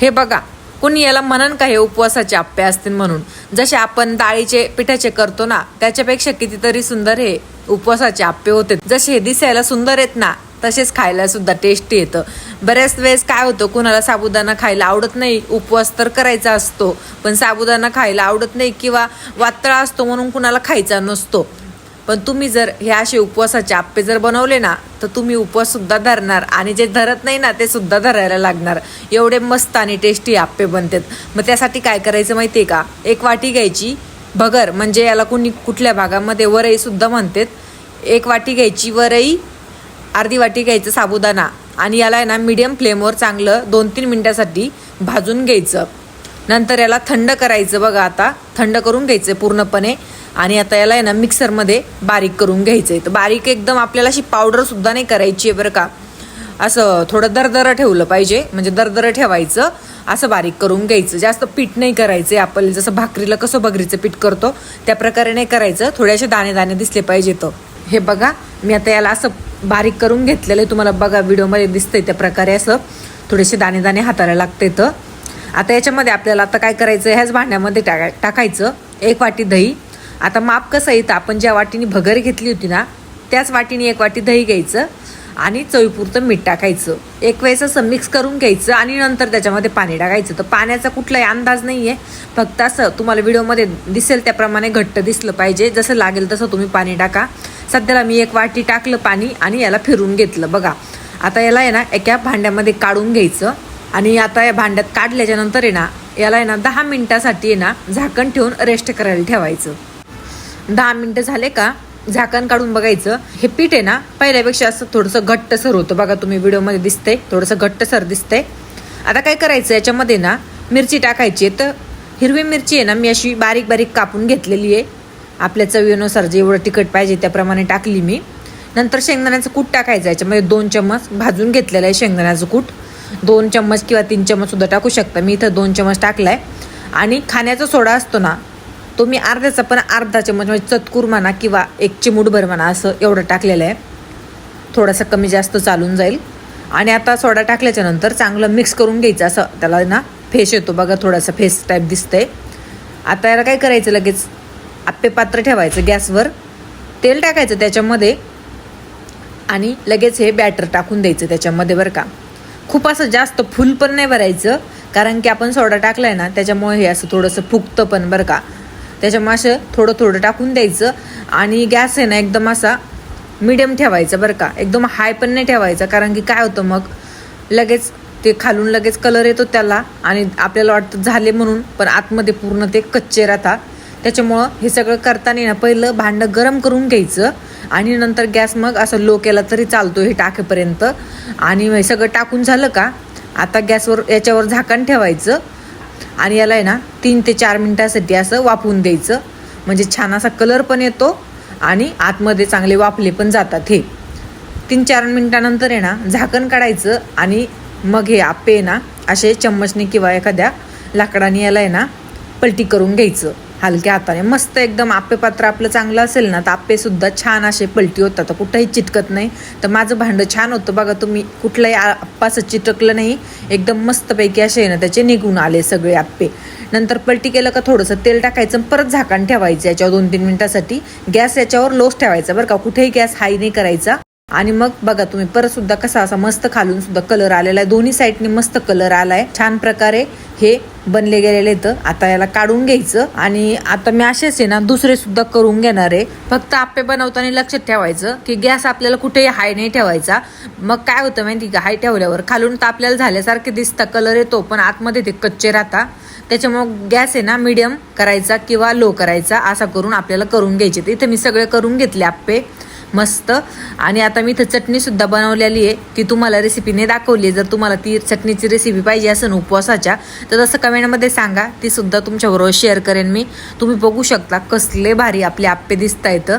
हे बघा कुणी याला म्हणन का हे उपवासाचे आप्पे असतील म्हणून? जसे आपण डाळीचे पिठाचे करतो ना त्याच्यापेक्षा कितीतरी सुंदर हे उपवासाचे आप्पे होते. जसे हे दिसायला सुंदर आहेत ना तसेच खायला सुद्धा टेस्टी येतं. बऱ्याच वेळेस काय होतं कुणाला साबुदाणा खायला आवडत नाही उपवास तर करायचा असतो. पण साबुदाणा खायला आवडत नाही किंवा वातळा असतो म्हणून कुणाला खायचा नसतो. पण तुम्ही जर हे असे उपवासाचे आप्पे जर बनवले ना तर तुम्ही उपवाससुद्धा धरणार. आणि जे धरत नाही ना ते सुद्धा धरायला लागणार. एवढे मस्त आणि टेस्टी आप्पे बनतात. मग त्यासाठी काय करायचं माहिती आहे का? एक वाटी घ्यायची. भगर म्हणजे याला कुणी कुठल्या भागामध्ये वरईसुद्धा म्हणतात. एक वाटी घ्यायची वरई अर्धी वाटी घ्यायचं साबुदाणा. आणि याला आहे ना मीडियम फ्लेमवर चांगलं दोन तीन मिनटासाठी भाजून घ्यायचं. नंतर याला थंड करायचं बघा आता. थंड करून घ्यायचं पूर्णपणे. आणि आता याला आहे ना मिक्सरमध्ये बारीक करून घ्यायचं आहे तर बारीक एकदम आपल्याला अशी पावडर सुद्धा नाही करायची आहे बरं का. असं थोडं दरदरं ठेवलं पाहिजे. म्हणजे दरदरं ठेवायचं असं बारीक करून घ्यायचं. जास्त पीठ नाही करायचं आपल्याला जसं भाकरीला कसं भगरीचं पीठ करतो त्या प्रकारे नाही करायचं. थोडेसे दाणे दाणे दिसले पाहिजे तर. हे बघा मी आता याला असं बारीक करून घेतलेलं आहे. तुम्हाला बघा व्हिडिओमध्ये दिसतंय त्या प्रकारे असं. थोडेसे दाणे दाणे हाताला लागते तर. आता याच्यामध्ये आपल्याला आता काय करायचं? ह्याच भांड्यामध्ये टाका टाकायचं. एक वाटी दही. आता माप कसं येतं? आपण ज्या वाटीने भगर घेतली होती ना त्याच वाटीने एक वाटी दही घ्यायचं आणि चवीपुरतं मीठ टाकायचं. एक वेळेस असं मिक्स करून घ्यायचं आणि नंतर त्याच्यामध्ये पाणी टाकायचं. तर पाण्याचा कुठलाही अंदाज नाही आहे फक्त असं तुम्हाला व्हिडिओमध्ये दिसेल त्याप्रमाणे घट्ट दिसलं पाहिजे. जसं लागेल तसं तुम्ही पाणी टाका. सध्याला मी एक वाटी टाकलं पाणी आणि याला फिरून घेतलं. बघा आता याला आहे ना एका भांड्यामध्ये काढून घ्यायचं आणि आता या भांड्यात काढल्याच्यानंतर आहे ना याला आहे ना दहा मिनटासाठी आहे ना झाकण ठेवून रेस्ट करायला ठेवायचं. दहा मिनटं झाले का? झाकण काढून बघायचं. हे पीठ आहे ना पहिल्यापेक्षा असं थोडंसं घट्टसर होतं. बघा तुम्ही व्हिडिओमध्ये दिसतंय थोडंसं घट्टसर दिसतंय. आता काय करायचं याच्यामध्ये ना मिरची टाकायची आहे. तर हिरवी मिरची आहे ना मी अशी बारीक बारीक कापून घेतलेली आहे. आपल्या चवीनुसार जेवढं तिखट पाहिजे त्याप्रमाणे टाकली मी. नंतर शेंगदाण्याचं कूट टाकायचं याच्यामध्ये दोन चम्मच भाजून घेतलेलं आहे शेंगदाण्याचं कूट. दोन चम्मच किंवा तीन चम्मच सुद्धा टाकू शकता. मी इथं दोन चम्मच टाकला आहे आणि खाण्याचा सोडा असतो ना तो मी अर्ध्याचा पण अर्धा चम्मच म्हणजे, म्हणजे चतकूर म्हणा किंवा एक चिमूटभर म्हणा असं एवढं टाकलेलं आहे. थोडासा कमी जास्त चालून जाईल. आणि आता सोडा टाकल्याच्या नंतर चांगलं मिक्स करून घ्यायचं असं त्याला ना फेस येतो बघा थोडासा फेस टाईप दिसतंय. आता याला काय करायचं लगेच? आप्पे पात्र ठेवायचं गॅसवर. तेल टाकायचं त्याच्यामध्ये. आणि लगेच हे बॅटर टाकून द्यायचं त्याच्यामध्ये बरं का. खूप असं जास्त फुल पण नाही भरायचं कारण की आपण सोडा टाकलाय ना त्याच्यामुळे हे असं थोडंसं फुगतं पण बरं का. त्याच्यामुळे असं थोडं थोडं टाकून द्यायचं. आणि गॅस आहे ना एकदम असा मिडियम ठेवायचं बरं का. एकदम हाय पण नाही ठेवायचा कारण की काय होतं मग लगेच ते खालून लगेच कलर येतो त्याला आणि आपल्याला वाटतं झाले म्हणून पण आतमध्ये पूर्ण ते कच्चे राहतात. त्याच्यामुळं हे सगळं करताना ना पहिलं भांडं गरम करून घ्यायचं आणि नंतर गॅस मग असं लो केला तरी चालतो हे टाकेपर्यंत. आणि हे सगळं टाकून झालं का आता गॅसवर याच्यावर झाकण ठेवायचं. आणि याला आहे ना तीन ते चार मिनटासाठी असं वाफवून द्यायचं. म्हणजे छान असा कलर पण येतो आणि आतमध्ये चांगले वाफले पण जातात हे. तीन चार मिनटानंतर आहे ना झाकण काढायचं आणि मग हे आप्पे ना असे चम्मचने किंवा एखाद्या लाकडाने याला आहे ना पलटी करून घ्यायचं. हलक्या हाताने. मस्त एकदम आप्पेपात्र आपलं चांगलं असेल ना तर आप्पेसुद्धा छान असे पलटी होतात. तर कुठंही चिटकत नाही. तर माझं भांडं छान होतं बघा तुम्ही कुठलंही आप्पाचं चिटकलं नाही. एकदम मस्तपैकी असे आहे ना त्याचे निघून आले सगळे आप्पे. नंतर पलटी केलं का थोडंसं तेल टाकायचं परत झाकण ठेवायचं याच्यावर दोन तीन मिनिटासाठी. गॅस याच्यावर लोच ठेवायचा बरं का. कुठेही गॅस हाय नाही करायचा. आणि मग बघा तुम्ही परत सुद्धा कसा असा मस्त खालून सुद्धा कलर आलेला आहे. दोन्ही साईडने मस्त कलर आलाय. छान प्रकारे हे बनले गेलेले तर आता याला काढून घ्यायचं आणि आता मी असेच आहे ना दुसरे सुद्धा करून घेणार आहे. फक्त आप्पे बनवताना लक्षात ठेवायचं की गॅस आपल्याला कुठेही हाय नाही ठेवायचा. मग काय होतं माहिती का? हाय ठेवल्यावर खालून तर आपल्याला झाल्यासारखे दिसतं. कलर येतो पण आतमध्ये ते कच्चे राहता त्याच्यामुळं गॅस आहे ना मिडियम करायचा किंवा लो करायचा असा करून आपल्याला करून घ्यायचे. इथे मी सगळे करून घेतले आप्पे मस्त. आणि आता मी इथं चटणीसुद्धा बनवलेली आहे. ती तुम्हाला रेसिपीने दाखवली आहे. जर तुम्हाला ती चटणीची रेसिपी पाहिजे असेल उपवासाच्या तर तसं कमेंटमध्ये सांगा. ती सुद्धा तुमच्याबरोबर शेअर करेन मी. तुम्ही बघू शकता कसले भारी आपले आप्पे दिसत आहेत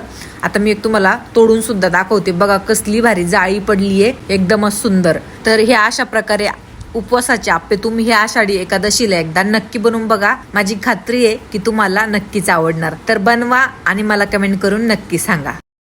आता मी एक तुम्हाला तोडूनसुद्धा दाखवते. बघा कसली भारी जाळी पडली आहे. एकदमच सुंदर. तर हे अशा प्रकारे उपवासाचे आप्पे तुम्ही हे आषाढी एकादशीला एकदा नक्की बनवून बघा. माझी खात्री आहे की तुम्हाला नक्कीच आवडणार. तर बनवा आणि मला कमेंट करून नक्की सांगा.